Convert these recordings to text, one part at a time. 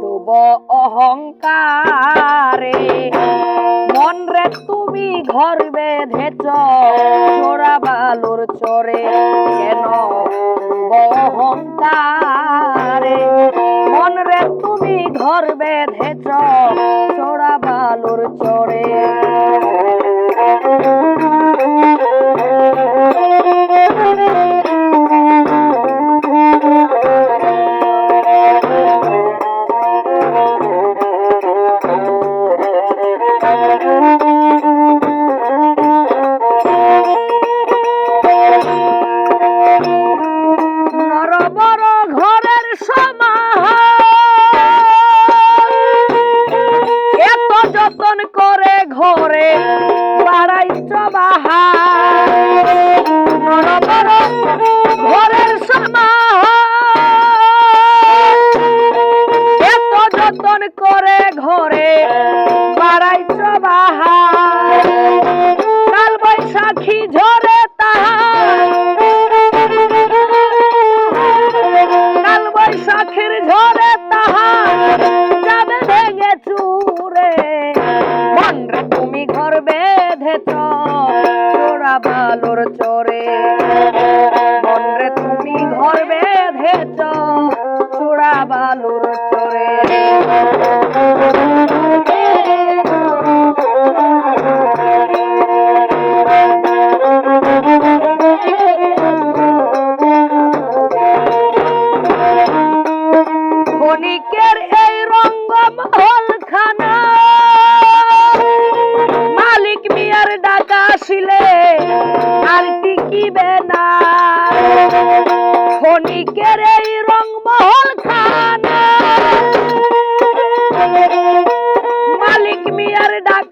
ডুব অহংকারে। মন রে তুমি ঘর বেঁধেছ, চোরা বালুর চরে। কেন ডুব অহংকারে? মন রে তুমি ঘর বেঁধেছ করে ঘরে বাড়াইছ বাহা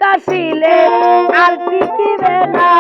কাশিলে আর পিটিবে না?